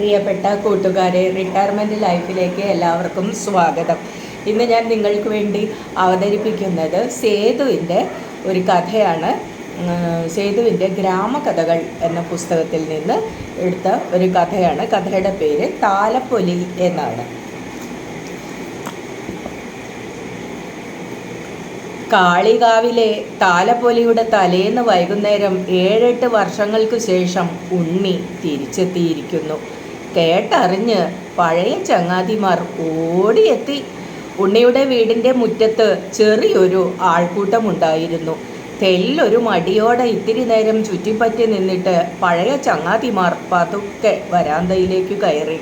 പ്രിയപ്പെട്ട കൂട്ടുകാരെ റിട്ടയർമെന്റ് ലൈഫിലേക്ക് എല്ലാവർക്കും സ്വാഗതം. ഇന്ന് ഞാൻ നിങ്ങൾക്ക് വേണ്ടി അവതരിപ്പിക്കുന്നത് സേതുവിന്റെ ഒരു കഥയാണ്. സേതുവിന്റെ ഗ്രാമകഥകൾ എന്ന പുസ്തകത്തിൽ നിന്ന് എടുത്ത ഒരു കഥയാണ്. കഥയുടെ പേര് താലപ്പൊലി എന്നാണ്. കാളികാവിലെ താലപ്പൊലിയുടെ തലേന്ന് വൈകുന്നേരം ഏഴെട്ട് വർഷങ്ങൾക്കു ശേഷം ഉണ്ണി തിരിച്ചെത്തിയിരിക്കുന്നു. കേട്ടറിഞ്ഞ് പഴയ ചങ്ങാതിമാർ ഓടിയെത്തി. ഉണ്ണിയുടെ വീടിന്റെ മുറ്റത്ത് ചെറിയൊരു ആൾക്കൂട്ടമുണ്ടായിരുന്നു. തെല്ലൊരു മടിയോടെ ഇത്തിരി നേരം ചുറ്റിപ്പറ്റി നിന്നിട്ട് പഴയ ചങ്ങാതിമാർ പതുക്കെ വരാന്തയിലേക്ക് കയറി.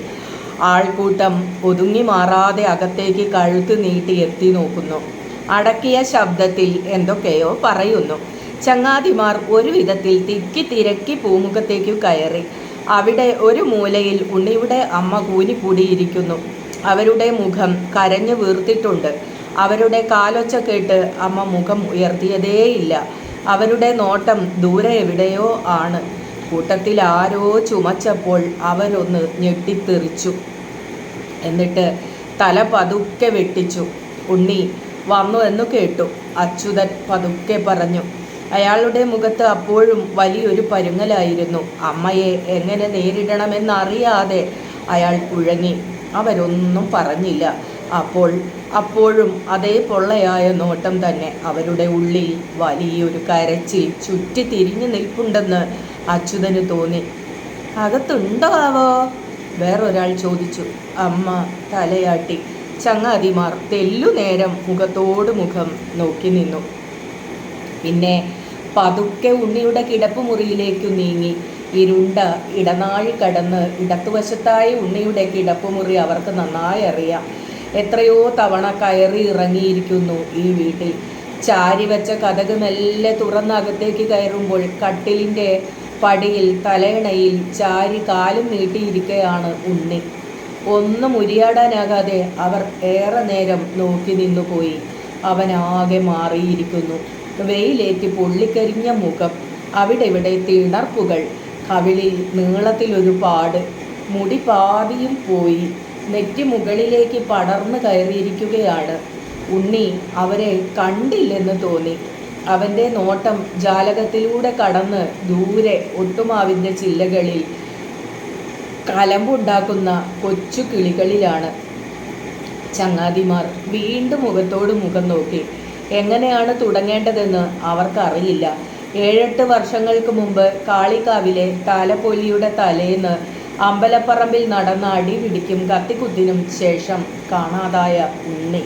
ആൾക്കൂട്ടം ഒതുങ്ങി മാറാതെ അകത്തേക്ക് കഴുത്ത് നീട്ടി എത്തി നോക്കുന്നു. അടക്കിയ ശബ്ദത്തിൽ എന്തൊക്കെയോ പറയുന്നു. ചങ്ങാതിമാർ ഒരു വിധത്തിൽ തിക്കി തിരക്കി പൂമുഖത്തേക്കു കയറി. അവിടെ ഒരു മൂലയിൽ ഉണ്ണിയുടെ അമ്മ കൂനിക്കൂടിയിരിക്കുന്നു. അവരുടെ മുഖം കരഞ്ഞു വീർത്തിട്ടുണ്ട്. അവരുടെ കാലൊച്ച കേട്ട് അമ്മ മുഖം ഉയർത്തിയതേയില്ല. അവരുടെ നോട്ടം ദൂരെ എവിടെയോ ആണ്. കൂട്ടത്തിൽ ആരോ ചുമച്ചപ്പോൾ അവരൊന്ന് ഞെട്ടിത്തെറിച്ചു. എന്നിട്ട് തല പതുക്കെ വെട്ടിച്ചു. ഉണ്ണി വന്നു എന്ന് കേട്ടു. അച്യുതൻ പതുക്കെ പറഞ്ഞു അയാളുടെ മുഖത്ത് അപ്പോഴും വലിയൊരു പരുങ്ങലായിരുന്നു. അമ്മയെ എങ്ങനെ നേരിടണമെന്നറിയാതെ അയാൾ കുഴങ്ങി. അവരൊന്നും പറഞ്ഞില്ല. അപ്പോൾ അപ്പോഴും അതേ പൊള്ളയായ നോട്ടം തന്നെ അവരുടെ ഉള്ളിൽ വലിയൊരു കരച്ചിൽ ചുറ്റി തിരിഞ്ഞു നിൽപ്പുണ്ടെന്ന് അച്യുതന് തോന്നി. അകത്തുണ്ടോ ആവോ വേറൊരാൾ ചോദിച്ചു. അമ്മ തലയാട്ടി. ചങ്ങാതിമാർ തെല്ലുനേരം മുഖത്തോട് മുഖം നോക്കി നിന്നു. പിന്നെ പതുക്കെ ഉണ്ണിയുടെ കിടപ്പ് മുറിയിലേക്കു നീങ്ങി. ഇരുണ്ട ഇടനാഴി കടന്ന് ഇടത്തുവശത്തായി ഉണ്ണിയുടെ കിടപ്പ് മുറി അവർക്ക് നന്നായി അറിയാം. എത്രയോ തവണ കയറി ഇറങ്ങിയിരിക്കുന്നു ഈ വീട്ടിൽ. ചാരി വെച്ച കഥക് മെല്ലെ തുറന്നകത്തേക്ക് കയറുമ്പോൾ കട്ടിലിന്റെ പടിയിൽ തലയിണയിൽ ചാരി കാലും നീട്ടിയിരിക്കുകയാണ് ഉണ്ണി. ഒന്നും ഉരിയാടാനാകാതെ അവർ ഏറെ നേരം നോക്കി നിന്നുപോയി. അവനാകെ മാറിയിരിക്കുന്നു. വെയിലേറ്റ് പൊള്ളിക്കരിഞ്ഞ മുഖം. അവിടെവിടെ തിണർപ്പുകൾ കവിളിൽ നീളത്തിലൊരു പാട്. മുടി പാതിയും പോയി. നെറ്റി മുകളിലേക്ക് പടർന്നു കയറിയിരിക്കുകയാണ്. ഉണ്ണി അവരെ കണ്ടില്ലെന്ന് തോന്നി. അവന്റെ നോട്ടം ജാലകത്തിലൂടെ കടന്ന് ദൂരെ ഒട്ടുമാവിന്റെ ചില്ലകളിൽ കലമ്പുണ്ടാക്കുന്ന കൊച്ചു കിളികളിലാണ് ചങ്ങാതിമാർ വീണ്ടും മുഖത്തോട് മുഖം നോക്കി. എങ്ങനെയാണ് തുടങ്ങേണ്ടതെന്ന് അവർക്കറിയില്ല. ഏഴെട്ട് വർഷങ്ങൾക്ക് മുമ്പ് കാളികാവിലെ താലപ്പൊലിയുടെ തലേന്ന് അമ്പലപ്പറമ്പിൽ നടന്ന അടിപിടിക്കും കത്തിക്കുത്തിനും ശേഷം കാണാതായ ഉണ്ണി.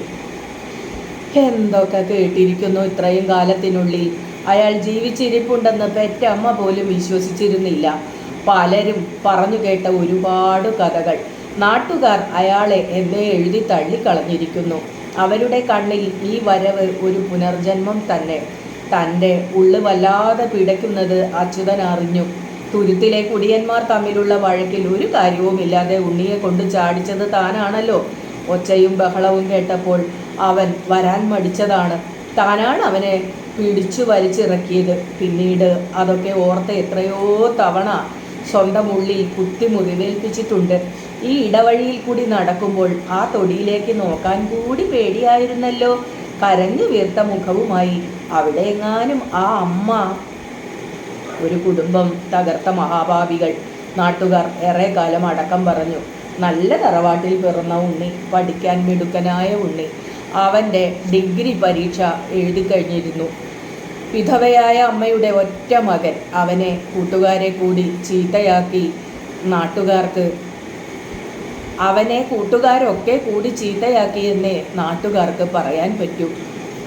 എന്തൊക്കെ കേട്ടിരിക്കുന്നു ഇത്രയും കാലത്തിനുള്ളിൽ? അയാൾ ജീവിച്ചിരിപ്പുണ്ടെന്ന് പെറ്റമ്മ പോലും വിശ്വസിച്ചിരുന്നില്ല. പലരും പറഞ്ഞു കേട്ട ഒരുപാട് കഥകൾ. നാട്ടുകാർ അയാളെ എന്നെ എഴുതി തള്ളിക്കളഞ്ഞിരിക്കുന്നു. അവരുടെ കണ്ണിൽ ഈ വരവ് ഒരു പുനർജന്മം തന്നെ. തന്റെ ഉള്ളു വല്ലാതെ പിടയ്ക്കുന്നത് അച്യുതൻ അറിഞ്ഞു. തുരുത്തിലെ കുടിയന്മാർ തമ്മിലുള്ള വഴക്കിൽ ഒരു കാര്യവുമില്ലാതെ ഉണ്ണിയെ കൊണ്ട് ചാടിച്ചത് താനാണല്ലോ. ഒച്ചയും ബഹളവും കേട്ടപ്പോൾ അവൻ വരാൻ മടിച്ചതാണ്. താനാണ് അവനെ പിടിച്ചു വലിച്ചിറക്കിയത്. പിന്നീട് അതൊക്കെ ഓർത്ത് എത്രയോ തവണ സ്വന്തം ഉള്ളിൽ കുത്തി മുറിവേൽപ്പിച്ചിട്ടുണ്ട്. ഈ ഇടവഴിയിൽ കൂടി നടക്കുമ്പോൾ ആ തൊടിയിലേക്ക് നോക്കാൻ കൂടി പേടിയായിരുന്നല്ലോ. കരഞ്ഞു വീർത്ത മുഖവുമായി അവിടെ എങ്ങാനും ആ അമ്മ. ഒരു കുടുംബം തകർത്ത മഹാഭാവികൾ. നാട്ടുകാർ ഏറെ കാലം അടക്കം പറഞ്ഞു നല്ല തറവാട്ടിൽ പിറന്ന ഉണ്ണി പഠിക്കാൻ മിടുക്കനായ ഉണ്ണി. അവന്റെ ഡിഗ്രി പരീക്ഷ എഴുതി കഴിഞ്ഞിരുന്നു. വിധവയായ അമ്മയുടെ ഒറ്റ മകൻ അവനെ കൂട്ടുകാരെ കൂടി ചീത്തയാക്കി നാട്ടുകാർക്ക്. അവനെ കൂട്ടുകാരൊക്കെ കൂടി ചീത്തയാക്കി എന്ന് നാട്ടുകാർക്ക് പറയാൻ പറ്റൂ.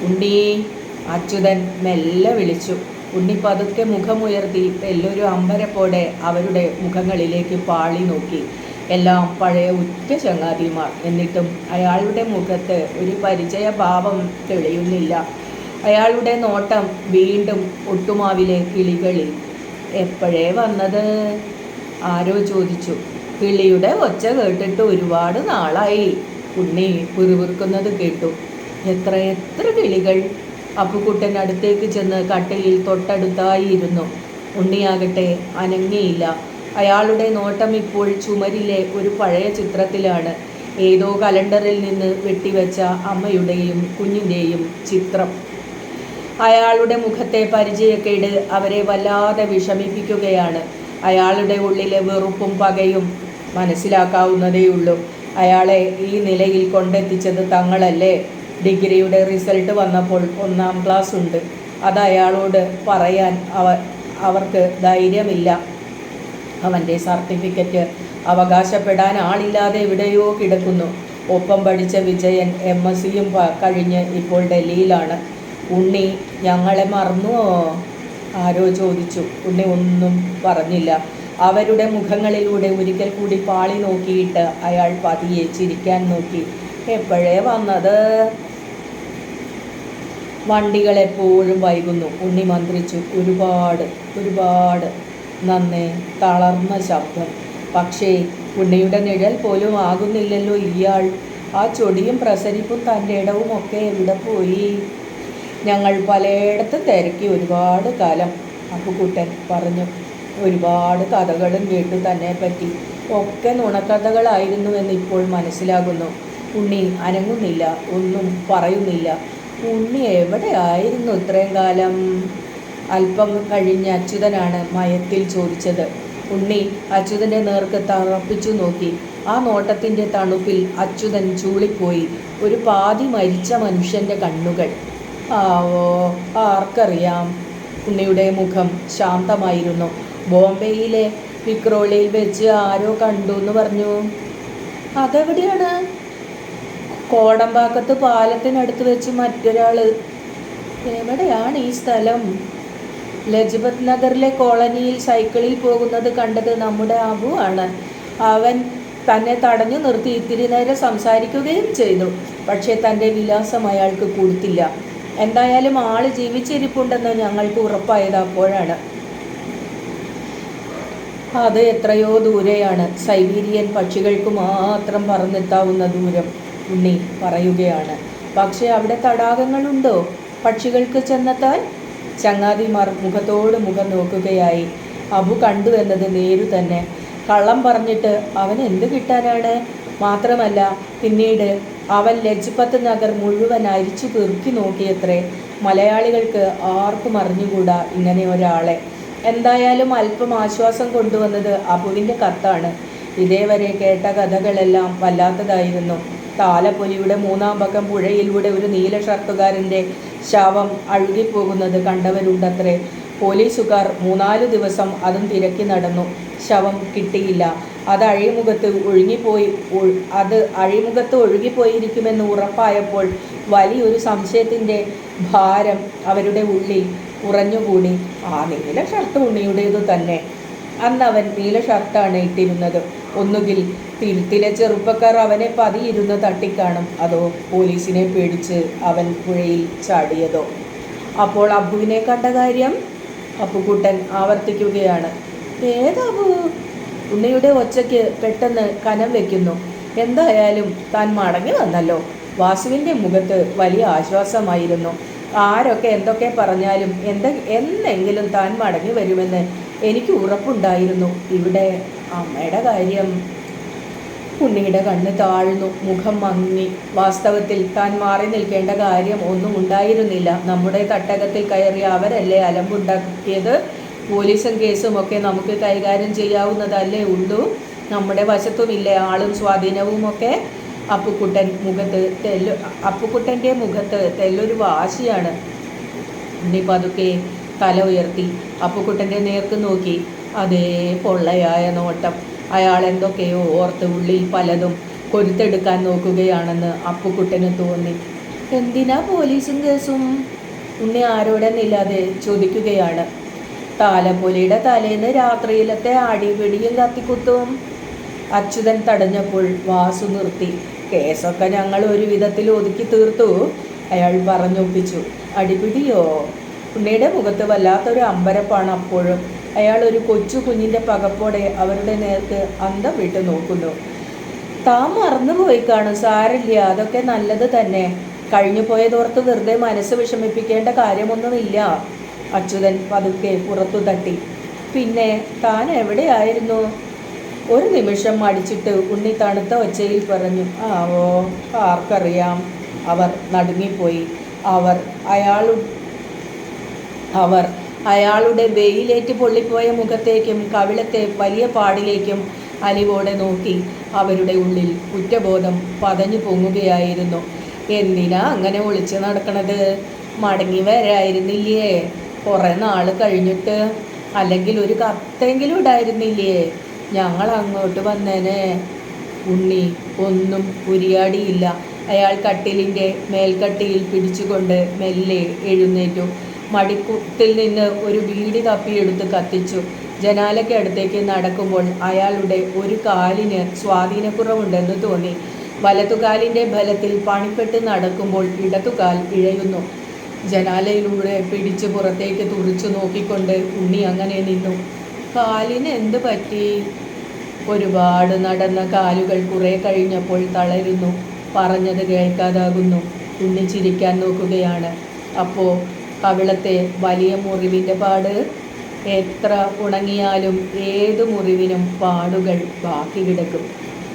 ഉണ്ണി അച്യുതൻ മെല്ലെ വിളിച്ചു. ഉണ്ണി പതുക്കെ മുഖമുയർത്തി എല്ലൊരു അമ്പരപ്പോടെ അവരുടെ മുഖങ്ങളിലേക്ക് പാളി നോക്കി. എല്ലാം പഴയ ഉറ്റ ചങ്ങാതിമാർ. എന്നിട്ടും അയാളുടെ മുഖത്ത് ഒരു പരിചയഭാവം തെളിയുന്നില്ല. അയാളുടെ നോട്ടം വീണ്ടും ഒട്ടുമാവിലെ കിളികളിൽ എപ്പോഴേ വന്നത്? ആരോ ചോദിച്ചു. കിളിയുടെ ഒച്ച കേട്ടിട്ട് ഒരുപാട് നാളായി. ഉണ്ണി പിറുപിറുക്കുന്നത് കേട്ടു. എത്ര എത്ര കിളികൾ? അപ്പുക്കുട്ടൻ അടുത്തേക്ക് ചെന്ന് കട്ടിലിൽ തൊട്ടടുത്തായി ഇരുന്നു ഉണ്ണിയാകട്ടെ അനങ്ങിയില്ല. അയാളുടെ നോട്ടം ഇപ്പോൾ ചുമരിലെ ഒരു പഴയ ചിത്രത്തിലാണ്. ഏതോ കലണ്ടറിൽ നിന്ന് വെട്ടിവെച്ച അമ്മയുടെയും കുഞ്ഞിന്റെയും ചിത്രം. അയാളുടെ മുഖത്തെ പരിചയക്കേട് അവരെ വല്ലാതെ വിഷമിപ്പിക്കുകയാണ്. അയാളുടെ ഉള്ളിലെ വെറുപ്പും പകയും മനസ്സിലാക്കാവുന്നതേയുള്ളൂ. അയാളെ ഈ നിലയിൽ കൊണ്ടെത്തിച്ചത് തങ്ങളല്ലേ? ഡിഗ്രിയുടെ റിസൾട്ട് വന്നപ്പോൾ ഒന്നാം ക്ലാസ് ഉണ്ട്. അത് അയാളോട് പറയാൻ അവ അവർക്ക് ധൈര്യമില്ല. അവന്റെ സർട്ടിഫിക്കറ്റ് അവകാശപ്പെടാൻ ആളില്ലാതെ എവിടെയോ കിടക്കുന്നു. ഒപ്പം പഠിച്ച വിജയൻ എം. എസ്. സിയും കഴിഞ്ഞ് ഇപ്പോൾ ഡൽഹിയിലാണ്. ഉണ്ണി ഞങ്ങളെ മറന്നുവോ? ആരോ ചോദിച്ചു. ഉണ്ണി ഒന്നും പറഞ്ഞില്ല. അവരുടെ മുഖങ്ങളിലൂടെ ഒരിക്കൽ കൂടി പാളി നോക്കിയിട്ട് അയാൾ പതിയെ ചിരിക്കാൻ നോക്കി. എപ്പോഴേ വന്നത്? വണ്ടികൾ എപ്പോഴും വൈകുന്നു. ഉണ്ണി മന്ത്രിച്ചു. ഒരുപാട് ഒരുപാട്. നന്നേ തളർന്ന ശബ്ദം. പക്ഷേ ഉണ്ണിയുടെ നിഴൽ പോലും ആകുന്നില്ലല്ലോ ഇയാൾ. ആ ചൊടിയും പ്രസരിപ്പും തന്റെ ഇടവും ഒക്കെ എവിടെ പോയി? ഞങ്ങൾ പലയിടത്തും തിരക്കി ഒരുപാട് കാലം. അപ്പുക്കുട്ടൻ പറഞ്ഞു ഒരുപാട് കഥകളും കേട്ടു തന്നെ പറ്റി. ഒക്കെ നുണക്കഥകളായിരുന്നു എന്ന് ഇപ്പോൾ മനസ്സിലാകുന്നു. ഉണ്ണി അനങ്ങുന്നില്ല ഒന്നും പറയുന്നില്ല. ഉണ്ണി എവിടെയായിരുന്നു ഇത്രയും കാലം? അല്പം കഴിഞ്ഞ് അച്യുതനാണ് മയത്തിൽ ചോദിച്ചത്. ഉണ്ണി അച്യുതന്റെ നേർക്ക് തറപ്പിച്ചു നോക്കി. ആ നോട്ടത്തിന്റെ തണുപ്പിൽ അച്യുതൻ ചൂളിപ്പോയി. ഒരു പാതി മരിച്ച മനുഷ്യന്റെ കണ്ണുകൾ. ആവോ ആർക്കറിയാം. ഉണ്ണിയുടെ മുഖം ശാന്തമായിരുന്നു. ബോംബെയിലെ വിക്രോളിയിൽ വെച്ച് ആരോ കണ്ടു എന്ന് പറഞ്ഞു. അതെവിടെയാണ്? കോടമ്പാക്കത്ത് പാലത്തിനടുത്ത് വെച്ച് മറ്റൊരാൾ എവിടെയാണ് ഈ സ്ഥലം? ലജ്പത് നഗറിലെ കോളനിയിൽ സൈക്കിളിൽ പോകുന്നത് കണ്ടത് നമ്മുടെ അബു ആണ്. അവൻ തന്നെ തടഞ്ഞു നിർത്തി ഇത്തിരി നേരം സംസാരിക്കുകയും ചെയ്തു. പക്ഷേ തന്റെ വിലാസം അയാൾക്ക് കൊടുത്തില്ല. എന്തായാലും ആൾ ജീവിച്ചിരിപ്പുണ്ടെന്ന് ഞങ്ങൾക്ക് ഉറപ്പായത് അപ്പോഴാണ്. അത് എത്രയോ ദൂരെയാണ്. സൈബീരിയൻ പക്ഷികൾക്ക് മാത്രം പറന്നെത്താവുന്ന ദൂരം ഉണ്ണി പറയുകയാണ്. പക്ഷേ അവിടെ തടാകങ്ങളുണ്ടോ? പക്ഷികൾക്ക് ചെന്നെത്താൻ? ചങ്ങാതിമാർ മുഖത്തോട് മുഖം നോക്കുകയായി. അബു കണ്ടു എന്നത് നേരു തന്നെ. കള്ളം പറഞ്ഞിട്ട് അവൻ എന്ത് കിട്ടാനാണ്? മാത്രമല്ല പിന്നീട് അവൻ ലജ്പത്ത് നഗർ മുഴുവൻ അരിച്ചു പെറുക്കി നോക്കിയത്രേ. മലയാളികൾക്ക് ആർക്കും അറിഞ്ഞുകൂടാ ഇങ്ങനെ ഒരാളെ. എന്തായാലും അല്പം ആശ്വാസം കൊണ്ടുവന്നത് അബുവിന്റെ കത്താണ്. ഇതേവരെ കേട്ട കഥകളെല്ലാം വല്ലാത്തതായിരുന്നു. താലപ്പൊലിയുടെ മൂന്നാം പക്കം പുഴയിലൂടെ ഒരു നീല ഷർട്ടുകാരന്റെ ശവം അഴുകിപ്പോകുന്നത് കണ്ടവരുണ്ടത്രേ. പോലീസുകാർ മൂന്നാൽ ദിവസം അതും തിരക്കി നടന്നു. ശവം കിട്ടിയില്ല. അത് അഴിമുഖത്ത് ഒഴുകിപ്പോയി അത് അഴിമുഖത്ത് ഒഴുകിപ്പോയിരിക്കുമെന്ന് ഉറപ്പായപ്പോൾ വലിയൊരു സംശയത്തിന്റെ ഭാരം അവരുടെ ഉള്ളിൽ ഉറഞ്ഞുകൂടി. ആ നീല ഷർട്ട് ഉണ്ണിയുടേതു തന്നെ. അന്ന് അവൻ നീല ഷർട്ടാണ് ഇട്ടിരുന്നത്. ഒന്നുകിൽ തിരുത്തിലെ ചെറുപ്പക്കാർ അവനെ പതിയിരുന്ന് തട്ടിക്കാണും. അതോ പോലീസിനെ പേടിച്ച് അവൻ പുഴയിൽ ചാടിയതോ? അപ്പോൾ അബുവിനെ കണ്ട കാര്യം അപ്പുക്കുട്ടൻ ആവർത്തിക്കുകയാണ്. ഏതബു ഉണ്ണിയുടെ ഒച്ചയ്ക്ക് പെട്ടെന്ന് കനം വെക്കുന്നു. എന്തായാലും താൻ മടങ്ങി വന്നല്ലോ. വാസുവിന്റെ മുഖത്ത് വലിയ ആശ്വാസമായിരുന്നു. ആരൊക്കെ എന്തൊക്കെ പറഞ്ഞാലും എന്ത എന്നെങ്കിലും താൻ മടങ്ങി വരുമെന്ന് എനിക്ക് ഉറപ്പുണ്ടായിരുന്നു. ഇവിടെ അമ്മയുടെ കാര്യം. ഉണ്ണിയുടെ കണ്ണ് താഴ്ന്നു മുഖം മങ്ങി. വാസ്തവത്തിൽ താൻ മാറി നിൽക്കേണ്ട കാര്യം ഒന്നും ഉണ്ടായിരുന്നില്ല. നമ്മുടെ തട്ടകത്തിൽ കയറി അവരല്ലേ അലമ്പുണ്ടാക്കിയത്? പോലീസും കേസും ഒക്കെ നമുക്ക് കൈകാര്യം ചെയ്യാവുന്നതല്ലേ ഉള്ളൂ. നമ്മുടെ വശത്തുമില്ലേ ആളും സ്വാധീനവും ഒക്കെ? അപ്പുക്കുട്ടൻ മുഖത്ത് തെല്ലു അപ്പുക്കുട്ടന്റെ മുഖത്ത് തെല്ലൊരു വാശിയാണ്. ഉണ്ണി പതുക്കെ തല ഉയർത്തി. അപ്പുക്കുട്ടന്റെ നേർക്ക് നോക്കി. അതേ പൊള്ളയായ നോട്ടം. അയാൾ എന്തൊക്കെയോ ഓർത്ത് ഉള്ളിൽ പലതും കൊരുത്തെടുക്കാൻ നോക്കുകയാണെന്ന് അപ്പുക്കുട്ടന് തോന്നി. എന്തിനാ പോലീസും കേസും? ഉണ്ണി ആരോടെന്നില്ലാതെ ചോദിക്കുകയാണ്. താലപ്പൊലിയുടെ തലേന്ന് രാത്രിയിലത്തെ അടിപിടിയും കത്തിക്കുത്തും. അച്യുതൻ തടഞ്ഞപ്പോൾ വാസു നിർത്തി. കേസൊക്കെ ഞങ്ങൾ ഒരു വിധത്തിൽ ഒതുക്കി തീർത്തു. അയാൾ പറഞ്ഞൊപ്പിച്ചു. അടിപിടിയോ? ഉണ്ണിയുടെ മുഖത്ത് വല്ലാത്തൊരു അമ്പരപ്പാണ് അപ്പോഴും. അയാൾ ഒരു കൊച്ചു കുഞ്ഞിന്റെ പകപ്പോടെ അവരുടെ നേർക്ക് അന്തം വിട്ട് നോക്കുന്നു. താൻ മറന്നുപോയി കാണും സാരില്ല അതൊക്കെ നല്ലത് തന്നെ. കഴിഞ്ഞു പോയതോർത്ത് വെറുതെ മനസ്സ് വിഷമിപ്പിക്കേണ്ട കാര്യമൊന്നുമില്ല. അച്യുതൻ പതുക്കെ പുറത്തു തട്ടി. പിന്നെ താൻ എവിടെയായിരുന്നു? ഒരു നിമിഷം മടിച്ചിട്ട് ഉണ്ണി തണുത്ത ഒച്ചയിൽ പറഞ്ഞു ആവോ ആർക്കറിയാം. അവർ നടുങ്ങിപ്പോയി. അവർ അയാളു അവർ അയാളുടെ വെയിലേറ്റ് പൊള്ളിപ്പോയ മുഖത്തേക്കും കവിളത്തെ വലിയ പാടിലേക്കും അലിവോടെ നോക്കി അവരുടെ ഉള്ളിൽ കുറ്റബോധം പതഞ്ഞു പൊങ്ങുകയായിരുന്നു. എന്തിനാ അങ്ങനെ ഒളിച്ചു നടക്കണത്? മടങ്ങി വരായിരുന്നില്ലേ? കുറേ നാൾ കഴിഞ്ഞിട്ട് അല്ലെങ്കിൽ ഒരു കത്തെങ്കിലും ഇടായിരുന്നില്ലേ? ഞങ്ങൾ അങ്ങോട്ട് വന്നേനെ. ഉണ്ണി ഒന്നും ഉരിയാടിയില്ല. അയാൾ കട്ടിലിന്റെ മേൽക്കട്ടിയിൽ പിടിച്ചുകൊണ്ട് മെല്ലെ എഴുന്നേറ്റു. മടിക്കുത്തിൽ നിന്ന് ഒരു വീടി തപ്പിയെടുത്ത് കത്തിച്ചു. ജനാലയ്ക്കടുത്തേക്ക് നടക്കുമ്പോൾ അയാളുടെ ഒരു കാലിന് സ്വാധീനക്കുറവുണ്ടെന്ന് തോന്നി. വലതുകാലിന്റെ ബലത്തിൽ പണിപ്പെട്ട് നടക്കുമ്പോൾ ഇടതുകാൽ ഇഴയുന്നു. ജനാലയിലൂടെ പിടിച്ച് പുറത്തേക്ക് തുറിച്ചു നോക്കിക്കൊണ്ട് ഉണ്ണി അങ്ങനെ നിന്നു. കാലിന് എന്ത് പറ്റി? ഒരുപാട് നടന്ന കാലുകൾ കുറെ കഴിഞ്ഞപ്പോൾ തളരുന്നു. പറഞ്ഞത് കേൾക്കാതാകുന്നു. ഉണ്ണി ചിരിക്കാൻ നോക്കുകയാണ്. അപ്പോൾ കവിളത്തെ വലിയ മുറിവിന്റെ പാട്? എത്ര ഉണങ്ങിയാലും ഏത് മുറിവിനും പാടുകൾ ബാക്കി കിടക്കും.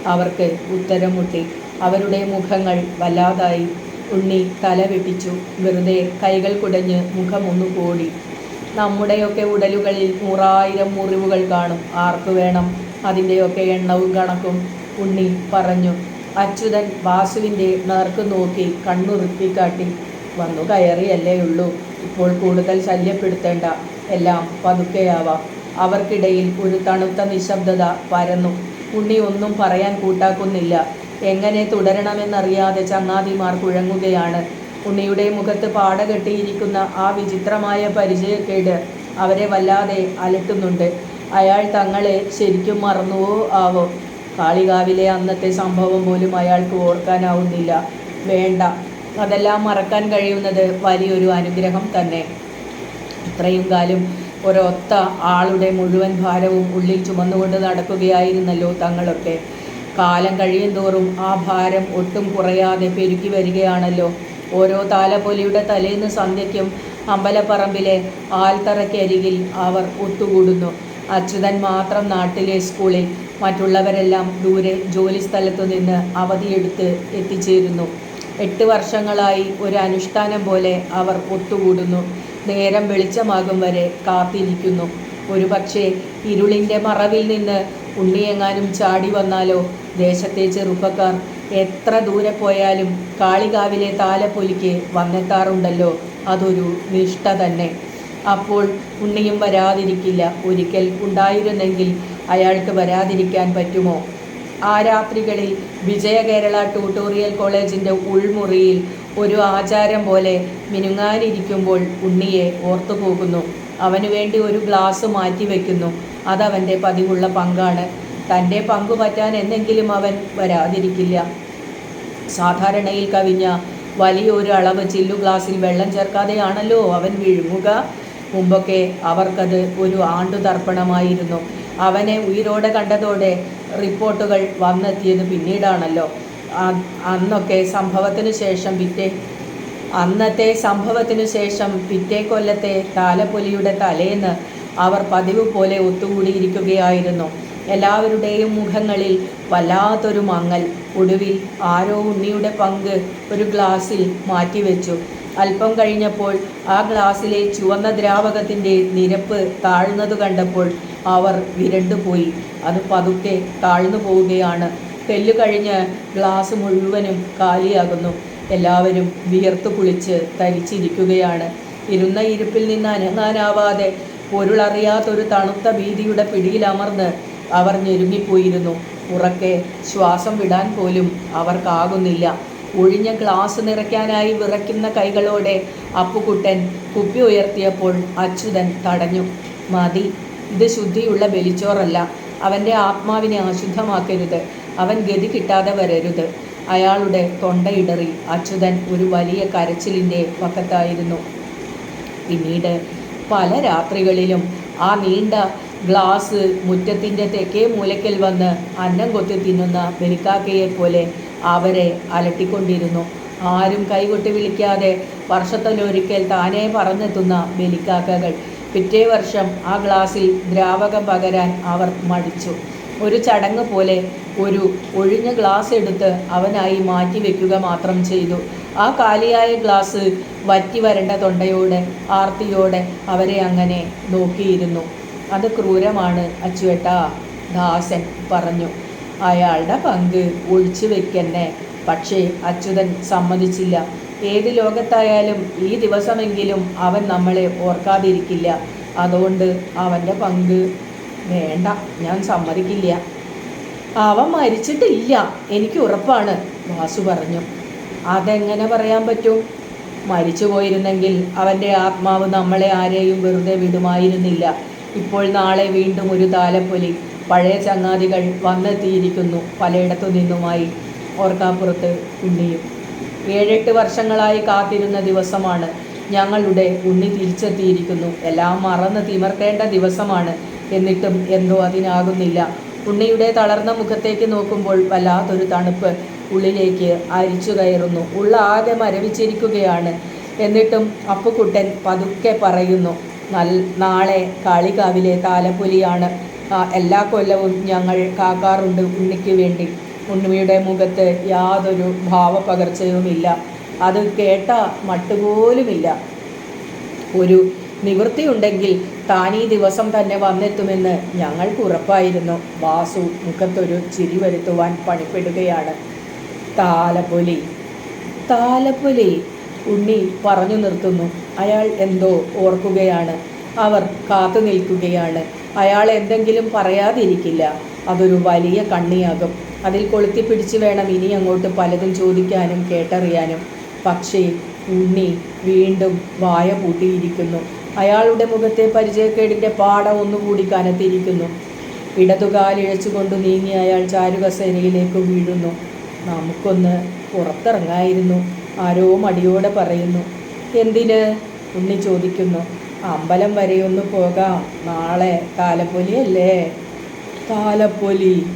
അവർക്ക് ഉത്തരം മുട്ടി അവരുടെ മുഖങ്ങൾ വല്ലാതായി ഉണ്ണി തല വെട്ടിച്ചു വെറുതെ കൈകൾ കുടഞ്ഞ് മുഖമൊന്നു കൂടി. നമ്മുടെയൊക്കെ ഉടലുകളിൽ നൂറായിരം മുറിവുകൾ കാണും. ആർക്ക് വേണം അതിന്റെയൊക്കെ എണ്ണവും കണക്കും? ഉണ്ണി പറഞ്ഞു. അച്യുതൻ വാസുവിന്റെ നേർക്ക് നോക്കി കണ്ണുറുക്കി കാട്ടി. വന്നു കയറിയല്ലേ ഉള്ളൂ. ഇപ്പോൾ കൂടുതൽ ശല്യപ്പെടുത്തേണ്ട. എല്ലാം പതുക്കെയാവാം. അവർക്കിടയിൽ ഒരു തണുത്ത നിശബ്ദത പരന്നു. ഉണ്ണി ഒന്നും പറയാൻ കൂട്ടാക്കുന്നില്ല. എങ്ങനെ തുടരണമെന്നറിയാതെ ചങ്ങാതിമാർ കുഴങ്ങുകയാണ്. ഉണ്ണിയുടെ മുഖത്ത് പാടകെട്ടിയിരിക്കുന്ന ആ വിചിത്രമായ പരിചയക്കേട് അവരെ വല്ലാതെ അലട്ടുന്നുണ്ട്. അയാൾ തങ്ങളെ ശരിക്കും മറന്നുവോ ആവോ? കാളികാവിലെ അന്നത്തെ സംഭവം പോലും അയാൾക്ക് ഓർക്കാനാവുന്നില്ല. വേണ്ട. അതെല്ലാം മറക്കാൻ കഴിയുന്നത് വലിയൊരു അനുഗ്രഹം തന്നെ. ഇത്രയും കാലം ഒരൊത്ത ആളുടെ മുഴുവൻ ഭാരവും ഉള്ളിൽ ചുമന്നുകൊണ്ട് നടക്കുകയായിരുന്നല്ലോ തങ്ങളൊക്കെ. കാലം കഴിയും തോറും ആ ഭാരം ഒട്ടും കുറയാതെ പെരുക്കി വരികയാണല്ലോ. ഓരോ താലപ്പൊലിയുടെ തലേന്ന് സന്ധ്യയ്ക്കും അമ്പലപ്പറമ്പിലെ ആൽത്തറയ്ക്കരികിൽ അവർ ഒത്തുകൂടുന്നു. അച്യുതൻ മാത്രം നാട്ടിലെ സ്കൂളിൽ മറ്റുള്ളവരെല്ലാം ദൂരെ ജോലി സ്ഥലത്തു നിന്ന് അവധിയെടുത്ത് എത്തിച്ചേരുന്നു. എട്ട് വർഷങ്ങളായി ഒരു അനുഷ്ഠാനം പോലെ അവർ ഒത്തുകൂടുന്നു. നേരം വെളിച്ചമാകും വരെ കാത്തിരിക്കുന്നു. ഒരു പക്ഷേ ഇരുളിന്റെ മറവിൽ നിന്ന് ഉണ്ണിയെങ്ങാനും ചാടി വന്നാലോ? ദേശത്തെ ചെറുപ്പക്കാർ എത്ര ദൂരെ പോയാലും കാളികാവിലെ താലപ്പൊലിക്ക് വന്നെത്താറുണ്ടല്ലോ. അതൊരു നിഷ്ഠ തന്നെ. അപ്പോൾ ഉണ്ണിയും വരാതിരിക്കില്ല. ഒരിക്കൽ ഉണ്ടായിരുന്നെങ്കിൽ അയാൾക്ക് വരാതിരിക്കാൻ പറ്റുമോ? ആ രാത്രികളിൽ വിജയകേരള ട്യൂട്ടോറിയൽ കോളേജിന്റെ ഉൾമുറിയിൽ ഒരു ആചാരം പോലെ മിനുങ്ങാനിരിക്കുമ്പോൾ ഉണ്ണിയെ ഓർത്തുപോകുന്നു. അവനു വേണ്ടി ഒരു ഗ്ലാസ് മാറ്റി വയ്ക്കുന്നു അതവന്റെ പതിവുള്ള പങ്കാണ്. തന്റെ പങ്ക് പറ്റാൻ എന്നെങ്കിലും അവൻ വരാതിരിക്കില്ല. സാധാരണയിൽ കവിഞ്ഞ വലിയൊരു അളവ് ചില്ലു ഗ്ലാസ്സിൽ വെള്ളം ചേർക്കാതെയാണല്ലോ അവൻ വിഴുങ്ങുക. മുമ്പൊക്കെ അവർക്കത് ഒരു ആണ്ടു തർപ്പണമായിരുന്നു അവനെ ഉയിരോടെ കണ്ടതോടെ റിപ്പോർട്ടുകൾ വന്നെത്തിയത് പിന്നീടാണല്ലോ. അന്നൊക്കെ സംഭവത്തിന് ശേഷം പിറ്റേ അന്നത്തെ സംഭവത്തിനു ശേഷം പിറ്റേ കൊല്ലത്തെ താലപ്പൊലിയുടെ തലേന്ന് അവർ പതിവ് പോലെ ഒത്തുകൂടിയിരിക്കുകയായിരുന്നു. എല്ലാവരുടെയും മുഖങ്ങളിൽ വല്ലാത്തൊരു മങ്ങൽ ഒടുവിൽ ആരോ ഉണ്ണിയുടെ പങ്ക് ഒരു ഗ്ലാസ്സിൽ മാറ്റിവെച്ചു. അല്പം കഴിഞ്ഞപ്പോൾ ആ ഗ്ലാസ്സിലെ ചുവന്ന ദ്രാവകത്തിന്റെ നിരപ്പ് താഴ്ന്നത് കണ്ടപ്പോൾ അവർ വിരണ്ടുപോയി. അത് പതുക്കെ താഴ്ന്നു പോവുകയാണ്. തെല്ലു കഴിഞ്ഞ് ഗ്ലാസ് മുഴുവനും കാലിയാകുന്നു. എല്ലാവരും വിയർത്തു കുളിച്ച് തരിച്ചിരിക്കുകയാണ്. ഇരുന്ന ഇരിപ്പിൽ നിന്ന് അനങ്ങാനാവാതെ പൊരുളറിയാത്തൊരു തണുത്ത ഭീതിയുടെ പിടിയിലമർന്ന് അവർ ഞെരുങ്ങിപ്പോയിരുന്നു. ഉറക്കെ ശ്വാസം വിടാൻ പോലും അവർക്കാകുന്നില്ല. ഒഴിഞ്ഞ ഗ്ലാസ് നിറയ്ക്കാനായി വിറയ്ക്കുന്ന കൈകളോടെ അപ്പുകുട്ടൻ കുപ്പി ഉയർത്തിയപ്പോൾ അച്യുതൻ തടഞ്ഞു. മതി ഇത് ശുദ്ധിയുള്ള ബലിച്ചോറല്ല. അവന്റെ ആത്മാവിനെ അശുദ്ധമാക്കരുത്. അവൻ ഗതി കിട്ടാതെ വരരുത്. അയാളുടെ തൊണ്ടയിടറി അച്യുതൻ ഒരു വലിയ കരച്ചിലിന്റെ പക്കത്തായിരുന്നു. പിന്നീട് പല രാത്രികളിലും ആ നീണ്ട ഗ്ലാസ് മുറ്റത്തിന്റെ തെക്കേ മൂലയ്ക്കൽ വന്ന് അന്നം കൊത്തി തിന്നുന്ന ബലിക്കാക്കയെ പോലെ അവരെ അലട്ടിക്കൊണ്ടിരുന്നു. ആരും കൈകൊട്ടി വിളിക്കാതെ വർഷത്തിലൊരിക്കൽ താനേ പറന്നെത്തുന്ന ബലിക്കാക്കകൾ പിറ്റേ വർഷം ആ ഗ്ലാസിൽ ദ്രാവകം പകരാൻ അവർ മടിച്ചു. ഒരു ചടങ്ങ് പോലെ ഒരു ഒഴിഞ്ഞ ഗ്ലാസ് എടുത്ത് അവനായി മാറ്റി വെക്കുക മാത്രം ചെയ്തു. ആ കാലിയായ ഗ്ലാസ് വറ്റി വരണ്ട തൊണ്ടയോടെ ആർത്തിയോടെ അവരെ അങ്ങനെ നോക്കിയിരുന്നു. അത് ക്രൂരമാണ് അച്ചുവേട്ടാ ദാസൻ പറഞ്ഞു. അയാളുടെ പങ്ക് ഒഴിച്ചു വെക്കന്നെ. പക്ഷേ അച്യുതൻ സമ്മതിച്ചില്ല. ഏത് ലോകത്തായാലും ഈ ദിവസമെങ്കിലും അവൻ നമ്മളെ ഓർക്കാതിരിക്കില്ല. അതുകൊണ്ട് അവന്റെ പങ്ക് വേണ്ട. ഞാൻ സമ്മതിക്കില്ല. അവൻ മരിച്ചിട്ടില്ല. എനിക്ക് ഉറപ്പാണ് വാസു പറഞ്ഞു. അതെങ്ങനെ പറയാൻ പറ്റും? മരിച്ചു പോയിരുന്നെങ്കിൽ അവന്റെ ആത്മാവ് നമ്മളെ ആരെയും വെറുതെ വിടുമായിരുന്നില്ല. ഇപ്പോൾ നാളെ വീണ്ടും ഒരു താലപ്പൊലി പഴയ ചങ്ങാതികൾ വന്നെത്തിയിരിക്കുന്നു പലയിടത്തു നിന്നുമായി. ഓർക്കാപ്പുറത്ത് ഉണ്ണിയും. ഏഴെട്ട് വർഷങ്ങളായി കാത്തിരുന്ന ദിവസമാണ് ഞങ്ങളുടെ ഉണ്ണി തിരിച്ചെത്തിയിരിക്കുന്നു. എല്ലാം മറന്ന് തിമർത്തേണ്ട ദിവസമാണ്. എന്നിട്ടും എന്തോ അതിനാകുന്നില്ല. ഉണ്ണിയുടെ തളർന്ന മുഖത്തേക്ക് നോക്കുമ്പോൾ വല്ലാത്തൊരു തണുപ്പ് ഉള്ളിലേക്ക് അരിച്ചു കയറുന്നു. ഉള്ള ആകെ മരവിച്ചിരിക്കുകയാണ്. എന്നിട്ടും അപ്പുക്കുട്ടൻ പതുക്കെ പറയുന്നു നൽ നാളെ കാളികാവിലെ താലപ്പൊലിയാണ് എല്ലാ കൊല്ലവും ഞങ്ങൾ കാക്കാറുണ്ട് ഉണ്ണിക്ക് വേണ്ടി. ഉണ്ണിയുടെ മുഖത്ത് യാതൊരു ഭാവപകർച്ചയുമില്ല. അത് കേട്ട മട്ടുപോലുമില്ല. ഒരു നിവൃത്തിയുണ്ടെങ്കിൽ താൻ ഈ ദിവസം തന്നെ വന്നെത്തുമെന്ന് ഞങ്ങൾക്ക് ഉറപ്പായിരുന്നു. വാസു മുഖത്തൊരു ചിരി വരുത്തുവാൻ പണിപ്പെടുകയാണ്. താലപ്പൊലി. താലപ്പൊലി ഉണ്ണി പറഞ്ഞു നിർത്തുന്നു. അയാൾ എന്തോ ഓർക്കുകയാണ്. അവർ കാത്തു നിൽക്കുകയാണ്. അയാൾ എന്തെങ്കിലും പറയാതിരിക്കില്ല. അതൊരു വലിയ കണ്ണിയാകും. അതിൽ കൊളുത്തിപ്പിടിച്ച് വേണം ഇനി അങ്ങോട്ട് പലതും ചോദിക്കാനും കേട്ടറിയാനും. പക്ഷേ ഉണ്ണി വീണ്ടും വായ പൂട്ടിയിരിക്കുന്നു. അയാളുടെ മുഖത്തെ പരിചയക്കേടിന്റെ പാട ഒന്നുകൂടി കനത്തിരിക്കുന്നു ഇടതുകാലിഴച്ചുകൊണ്ട് നീങ്ങി അയാൾ ചാരുകസേനയിലേക്ക് വീഴുന്നു. നമുക്കൊന്ന് പുറത്തിറങ്ങായിരുന്നു. ആരോ മടിയോടെ പറയുന്നു. എന്തിന്? ഉണ്ണി ചോദിക്കുന്നു. അമ്പലം വരെ ഒന്ന് പോകാം. നാളെ താലപ്പൊലിയല്ലേ? താലപ്പൊലി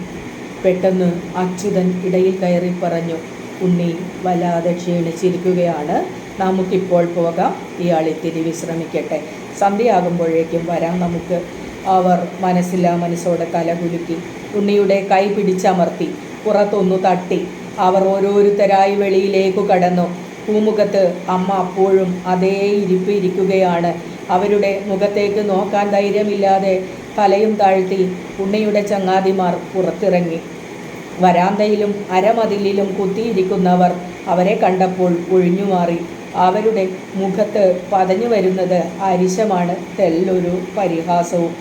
പെട്ടെന്ന് അച്യുതൻ ഇടയിൽ കയറി പറഞ്ഞു. ഉണ്ണി വല്ലാതെ ക്ഷീണിച്ചിരിക്കുകയാണ്. നമുക്കിപ്പോൾ പോകാം. ഇയാൾ ഇത്തിരി വിശ്രമിക്കട്ടെ. സന്ധ്യയാകുമ്പോഴേക്കും വരാം നമുക്ക്. അവർ മനസ്സില്ലാ മനസ്സോടെ തലകുലുക്കി ഉണ്ണിയുടെ കൈ പിടിച്ചമർത്തി പുറത്തൊന്നു തട്ടി. അവർ ഓരോരുത്തരായി വെളിയിലേക്ക് കടന്നു. പൂമുഖത്ത് അമ്മ അപ്പോഴും അതേ ഇരിപ്പ് ഇരിക്കുകയാണ്. അവരുടെ മുഖത്തേക്ക് നോക്കാൻ ധൈര്യമില്ലാതെ തലയും താഴ്ത്തി ഉണ്ണിയുടെ ചങ്ങാതിമാർ പുറത്തിറങ്ങി. വരാന്തയിലും അരമതിലിലും കുത്തിയിരിക്കുന്നവർ അവരെ കണ്ടപ്പോൾ ഒഴിഞ്ഞുമാറി. അവരുടെ മുഖത്ത് പതഞ്ഞു വരുന്നത് അരിശമാണ്. തെല്ലൊരു പരിഹാസവും.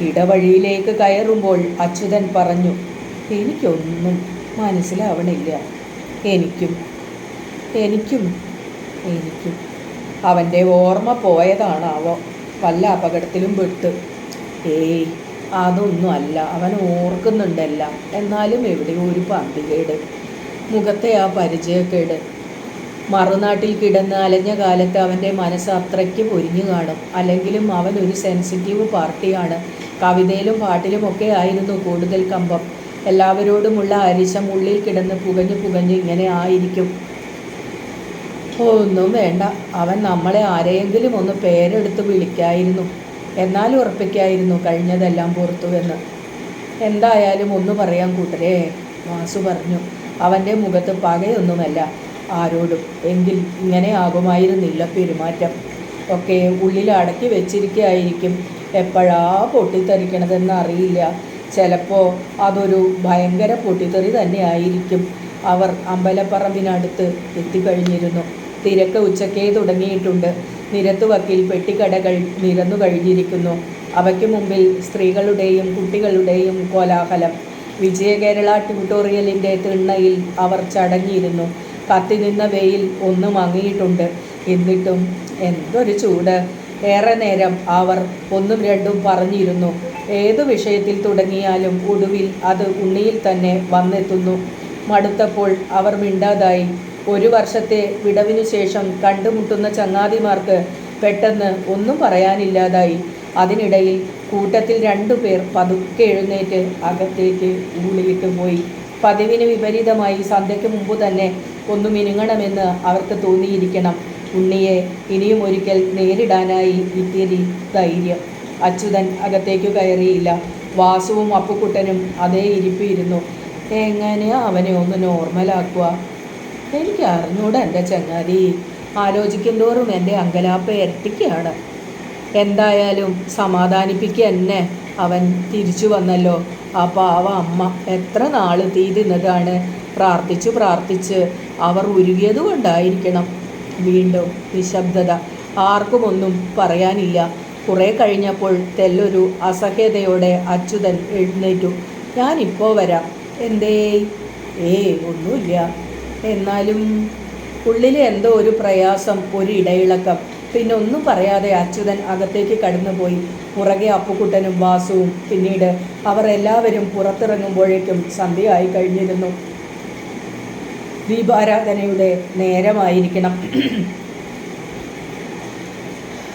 ഇടവഴിയിലേക്ക് കയറുമ്പോൾ അച്യുതൻ പറഞ്ഞു എനിക്കൊന്നും മനസ്സിലാവണില്ല. എനിക്കും എനിക്കും എനിക്കും. അവന്റെ ഓർമ്മ പോയതാണാവോ? വല്ല അപകടത്തിലും പെട്ട്. ഏയ് അതൊന്നും അല്ല അവൻ ഓർക്കുന്നുണ്ടല്ല. എന്നാലും എവിടെയോ ഒരു പന്തികേട്. മുഖത്തെ ആ പരിചയക്കേട്. മറുനാട്ടിൽ കിടന്ന് അലഞ്ഞ കാലത്ത് അവന്റെ മനസ്സ് അത്രയ്ക്ക് പൊരിഞ്ഞു കാണും. അല്ലെങ്കിലും അവൻ ഒരു സെൻസിറ്റീവ് പാർട്ടിയാണ്. കവിതയിലും പാട്ടിലുമൊക്കെ ആയിരുന്നു കൂടുതൽ കമ്പം. എല്ലാവരോടുമുള്ള അരിശം ഉള്ളിൽ കിടന്ന് പുകഞ്ഞു പുകഞ്ഞു ഇങ്ങനെ ആയിരിക്കും. ഒന്നും വേണ്ട. അവൻ നമ്മളെ ആരെയെങ്കിലും ഒന്ന് പേരെടുത്ത് വിളിക്കായിരുന്നു. എന്നാൽ ഉറപ്പിക്കായിരുന്നു കഴിഞ്ഞതെല്ലാം പുറത്തുവെന്ന്. എന്തായാലും ഒന്ന് പറയാൻ കൂട്ടരേ വാസു പറഞ്ഞു. അവന്റെ മുഖത്ത് പകയൊന്നുമല്ല. ആരോടും. എങ്കിൽ ഇങ്ങനെ ആകുമായിരുന്നില്ല പെരുമാറ്റം. ഒക്കെ ഉള്ളിൽ അടക്കി വെച്ചിരിക്കുകയായിരിക്കും എപ്പോഴാ പൊട്ടിത്തെറിക്കണതെന്ന് അറിയില്ല ചിലപ്പോൾ അതൊരു ഭയങ്കര പൊട്ടിത്തെറി തന്നെ ആയിരിക്കും. അവർ അമ്പലപ്പറമ്പിനടുത്ത് എത്തിക്കഴിഞ്ഞിരുന്നു. തിരക്ക് ഉച്ചക്കേ തുടങ്ങിയിട്ടുണ്ട്. നിരത്തുവക്കിൽ പെട്ടിക്കടകൾ നിരന്നു കഴിഞ്ഞിരിക്കുന്നു. അവയ്ക്ക് മുമ്പിൽ സ്ത്രീകളുടെയും കുട്ടികളുടെയും കോലാഹലം. വിജയകേരള ട്യൂട്ടോറിയലിന്റെ തിണ്ണയിൽ അവർ ചടഞ്ഞിരുന്നു കത്തി നിന്ന വെയിൽ ഒന്ന് മങ്ങിയിട്ടുണ്ട്. എന്നിട്ടും എന്തൊരു ചൂട്. ഏറെ നേരം അവർ ഒന്നും രണ്ടും പറഞ്ഞിരുന്നു. ഏതു വിഷയത്തിൽ തുടങ്ങിയാലും ഒടുവിൽ അത് ഉണ്ണിയിൽ തന്നെ വന്നെത്തുന്നു. മടുത്തപ്പോൾ അവർ മിണ്ടാതായി. ഒരു വർഷത്തെ വിടവിനു ശേഷം കണ്ടുമുട്ടുന്ന ചങ്ങാതിമാർക്ക് പെട്ടെന്ന് ഒന്നും പറയാനില്ലാതായി. അതിനിടയിൽ കൂട്ടത്തിൽ രണ്ടുപേർ പതുക്കെ എഴുന്നേറ്റ് അകത്തേക്ക് ഊളിയിട്ട് പോയി. പതിവിന് വിപരീതമായി സന്ധ്യയ്ക്ക് മുമ്പ് തന്നെ ഒന്ന് മിനുങ്ങണമെന്ന് അവർക്ക് തോന്നിയിരിക്കണം. ഉണ്ണിയെ ഇനിയും ഒരിക്കൽ നേരിടാനായി ഇത്തിരി ധൈര്യം. അച്യുതൻ അകത്തേക്കു കയറിയില്ല. വാസുവും അപ്പുക്കുട്ടനും അതേ ഇരിപ്പിരുന്നു എങ്ങനെയാ അവനെ ഒന്ന് നോർമലാക്കുക എനിക്ക് അറിഞ്ഞൂടെ എന്റെ ചങ്ങാതി. ആലോചിക്കും തോറും എന്റെ അങ്കലാപ്പ ഇരട്ടിക്കാണ് എന്തായാലും സമാധാനിപ്പിക്കുക എന്നെ. അവൻ തിരിച്ചു വന്നല്ലോ. ആ പാവ അമ്മ എത്ര നാൾ തീ തിന്നതാണ്. പ്രാർത്ഥിച്ചു പ്രാർത്ഥിച്ച് അവർ ഉരുകിയത് കൊണ്ടായിരിക്കണം വീണ്ടും നിശബ്ദത. ആർക്കുമൊന്നും പറയാനില്ല. കുറേ കഴിഞ്ഞപ്പോൾ തെല്ലൊരു അസഹ്യതയോടെ അച്യുതൻ എഴുന്നേറ്റു. ഞാനിപ്പോൾ വരാം. എന്തേ? ഏ ഒന്നുമില്ല. എന്നാലും ഉള്ളിലെ എന്തോ ഒരു പ്രയാസം ഒരു ഇടയിളക്കം. പിന്നെ ഒന്നും പറയാതെ അച്യുതൻ അകത്തേക്ക് കടന്നുപോയി. പുറകെ അപ്പുക്കുട്ടനും വാസുവും പിന്നീട് അവർ എല്ലാവരും പുറത്തിറങ്ങുമ്പോഴേക്കും സന്ധ്യയായി കഴിഞ്ഞിരുന്നു. ദീപാരാധനയുടെ നേരമായിരിക്കണം.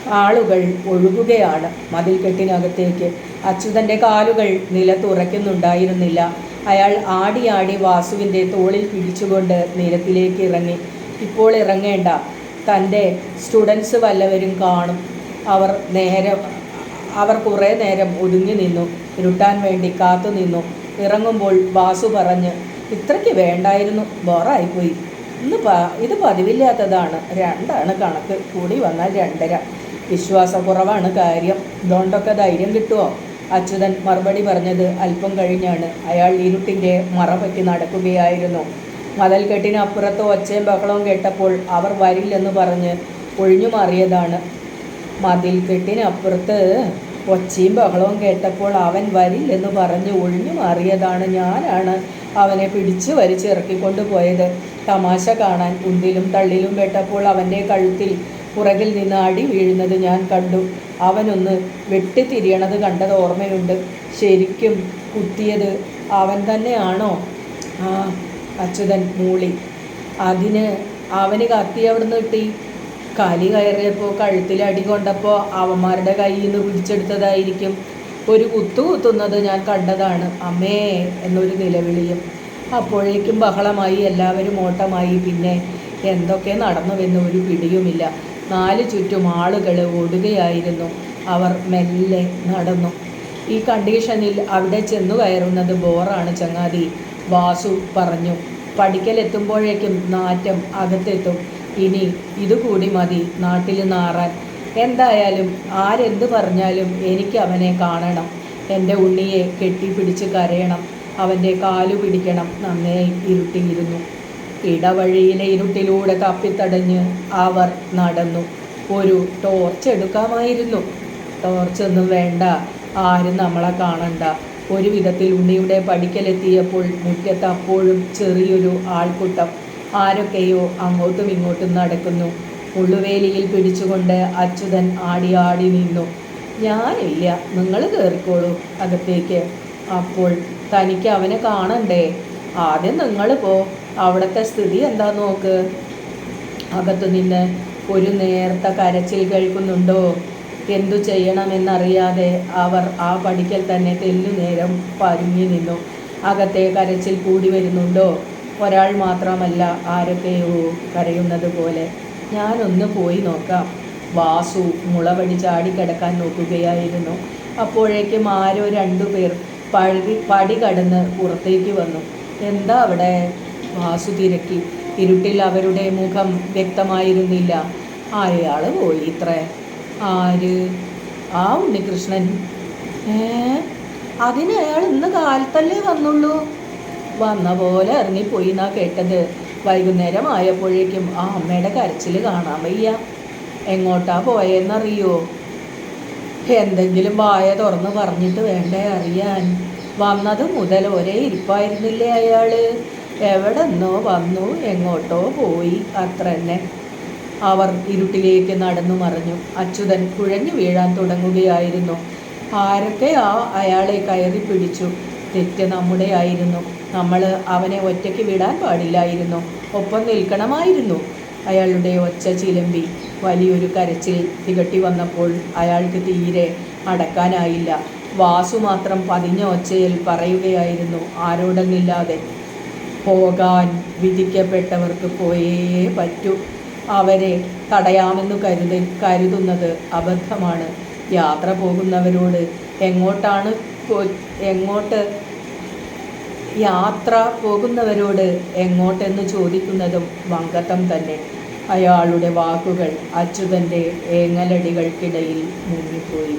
ആളുകൾ ഒഴുകുകയാണ്. മതിൽക്കെട്ടിനകത്തേക്ക്. അച്യുതന്റെ കാലുകൾ നിലത്തുറയ്ക്കുന്നുണ്ടായിരുന്നില്ല അയാൾ ആടി ആടി വാസുവിന്റെ തോളിൽ പിടിച്ചുകൊണ്ട് നിരത്തിലേക്ക് ഇറങ്ങി. ഇപ്പോൾ ഇറങ്ങേണ്ട. തന്റെ സ്റ്റുഡൻസ് വല്ലവരും കാണും. അവർ നേരം അവർ കുറേ നേരം ഒതുങ്ങി നിന്നു. ഇരുട്ടാൻ വേണ്ടി കാത്തു നിന്നു ഇറങ്ങുമ്പോൾ വാസു പറഞ്ഞ് ഇത്രയ്ക്ക് വേണ്ടായിരുന്നു. ബോറായിപ്പോയി. ഇന്ന് പ ഇത് പതിവില്ലാത്തതാണ്. രണ്ടാണ് കണക്ക്. കൂടി വന്നാൽ രണ്ടര. വിശ്വാസക്കുറവാണ് കാര്യം. ഇതുകൊണ്ടൊക്കെ ധൈര്യം കിട്ടുമോ അച്യുതൻ മറുപടി പറഞ്ഞത് അല്പം കഴിഞ്ഞാണ്. അയാൾ ഇരുട്ടിന്റെ മറ പറ്റി നടക്കുകയായിരുന്നു. മതൽക്കെട്ടിനപ്പുറത്ത് ഒച്ചയും ബഹളവും കേട്ടപ്പോൾ അവർ വരില്ലെന്ന് പറഞ്ഞ് ഒഴിഞ്ഞു മാറിയതാണ് മതിൽക്കെട്ടിനപ്പുറത്ത് ഒച്ചയും ബഹളവും കേട്ടപ്പോൾ അവൻ വരില്ലെന്ന് പറഞ്ഞ് ഒഴിഞ്ഞു മാറിയതാണ് ഞാനാണ്. അവനെ പിടിച്ചു വരിച്ചിറക്കി കൊണ്ടുപോയത് തമാശ കാണാൻ ഉന്തിലും തള്ളിലും കേട്ടപ്പോൾ അവന്റെ കഴുത്തിൽ പുറകിൽ നിന്ന് അടി വീഴുന്നത് ഞാൻ കണ്ടു. അവനൊന്ന് വെട്ടിത്തിരിയണത് കണ്ടത് ഓർമ്മയുണ്ട്. ശരിക്കും കുത്തിയത് അവൻ തന്നെയാണോ? ആ അച്യുതൻ മൂളി. അതിന് അവന് കത്തി അവിടുന്ന് കിട്ടി. കലി കയറിയപ്പോൾ കഴുത്തിൽ അടി കൊണ്ടപ്പോൾ അവന്മാരുടെ കയ്യിൽ നിന്ന് പിടിച്ചെടുത്തതായിരിക്കും. ഒരു കുത്തു കുത്തുന്നത് ഞാൻ കണ്ടതാണ്. അമ്മേ എന്നൊരു നിലവിളിയും അപ്പോഴേക്കും ബഹളമായി എല്ലാവരും ഓട്ടമായി. പിന്നെ എന്തൊക്കെ നടന്നുവെന്ന് ഒരു പിടിയുമില്ല. നാല് ചുറ്റും ആളുകൾ ഓടുകയായിരുന്നു. അവർ മെല്ലെ നടന്നു. ഈ കണ്ടീഷനിൽ അവിടെ ചെന്നു കയറുന്നത് ബോറാണ് ചങ്ങാതി. വാസു പറഞ്ഞു പഠിക്കലെത്തുമ്പോഴേക്കും നാറ്റം അകത്തെത്തും. ഇനി ഇതുകൂടി മതി നാട്ടിൽ നാറാൻ. എന്തായാലും ആരെന്ത് പറഞ്ഞാലും എനിക്ക് അവനെ കാണണം. എന്റെ ഉണ്ണിയെ കെട്ടിപ്പിടിച്ച് കരയണം. അവന്റെ കാലു പിടിക്കണം. നന്നേ ഇരുട്ടിയിരുന്നു. ഇടവഴിയിലെ ഇരുട്ടിലൂടെ തപ്പിത്തടഞ്ഞ് അവർ നടന്നു. ഒരു ടോർച്ച് എടുക്കാമായിരുന്നു. ടോർച്ചൊന്നും വേണ്ട. ആരും നമ്മളെ കാണണ്ട. ഒരു വിധത്തിൽ ഉണ്ണിയുടെ പടിക്കലെത്തിയപ്പോൾ മുറ്റത്ത് അപ്പോഴും ചെറിയൊരു ആൾക്കൂട്ടം. ആരൊക്കെയോ അങ്ങോട്ടും ഇങ്ങോട്ടും നടക്കുന്നു. ഉള്ളുവേലിയിൽ പിടിച്ചുകൊണ്ട് അച്യുതൻ ആടി ആടി നിന്നു ഞാനില്ല നിങ്ങൾ കയറിക്കോളൂ അകത്തേക്ക്. അപ്പോൾ തനിക്ക് അവനെ കാണണ്ടേ? ആദ്യം നിങ്ങൾ പോ. അവിടുത്തെ സ്ഥിതി എന്താ നോക്ക്. അകത്തു നിന്ന് ഒരു നേർത്ത കരച്ചിൽ കേൾക്കുന്നുണ്ടോ? എന്തു ചെയ്യണമെന്നറിയാതെ അവർ ആ പടിക്കൽ തന്നെ തെല്ലു നേരം പരുങ്ങി നിന്നു. അകത്തെ കരച്ചിൽ കൂടി വരുന്നുണ്ടോ? ഒരാൾ മാത്രമല്ല ആരൊക്കെയോ കരയുന്നത് പോലെ. ഞാനൊന്ന് പോയി നോക്കാം. വാസു മുളവടി ചാടി ചാടിക്കിടക്കാൻ നോക്കുകയായിരുന്നു. അപ്പോഴേക്കും ആരോ രണ്ടു പേർ പഴി പടി കടന്ന് പുറത്തേക്ക് വന്നു. എന്താ അവിടെ? വാസു തിരക്കി. ഇരുട്ടിൽ അവരുടെ മുഖം വ്യക്തമായിരുന്നില്ല. അയാൾ പോയി ഇത്രേ? ആര്? ആ ഉണ്ണികൃഷ്ണൻ. ഏ? അതിന് അയാൾ ഇന്ന് കാലത്തല്ലേ വന്നുള്ളൂ? വന്ന പോലെ ഇറങ്ങിപ്പോയി എന്നാ കേട്ടത്. വൈകുന്നേരം ആയപ്പോഴേക്കും ആ അമ്മയുടെ കരച്ചിൽ കാണാൻ വയ്യ. എങ്ങോട്ടാ പോയെന്നറിയോ? എന്തെങ്കിലും വായ തുറന്ന് പറഞ്ഞിട്ട് വേണ്ടേ അറിയാൻ. വന്നത് മുതൽ ഒരേ ഇരിപ്പായിരുന്നില്ലേ അയാൾ? എവിടെ നിന്നോ വന്നു എങ്ങോട്ടോ പോയി അത്ര തന്നെ അവർ ഇരുട്ടിലേക്ക് നടന്നു മറിഞ്ഞു. അച്യുതൻ കുഴഞ്ഞു വീഴാൻ തുടങ്ങുകയായിരുന്നു. ആരൊക്കെ ആ അയാളെ കയറി പിടിച്ചു. തെറ്റ് നമ്മുടെ ആയിരുന്നു. നമ്മൾ അവനെ ഒറ്റയ്ക്ക് വിടാൻ പാടില്ലായിരുന്നു. ഒപ്പം നിൽക്കണമായിരുന്നു അയാളുടെ ഒച്ച ചിലമ്പി. വലിയൊരു കരച്ചിൽ തികട്ടി വന്നപ്പോൾ അയാൾക്ക് തീരെ അടക്കാനായില്ല വാസു മാത്രം പതിഞ്ഞ ഒച്ചയിൽ പറയുകയായിരുന്നു ആരോടെന്നില്ലാതെ പോകാൻ വിധിക്കപ്പെട്ടവർക്ക് പോയേ പറ്റൂ. അവരെ തടയാമെന്ന് കരുതി കരുതുന്നത് അബദ്ധമാണ്. യാത്ര പോകുന്നവരോട് എങ്ങോട്ടാണ് എങ്ങോട്ട് യാത്ര പോകുന്നവരോട് എങ്ങോട്ടെന്ന് ചോദിക്കുന്നതും വങ്കത്തം തന്നെ. അയാളുടെ വാക്കുകൾ അച്യുതന്റെ ഏങ്ങലടികൾക്കിടയിൽ മുങ്ങിപ്പോയി.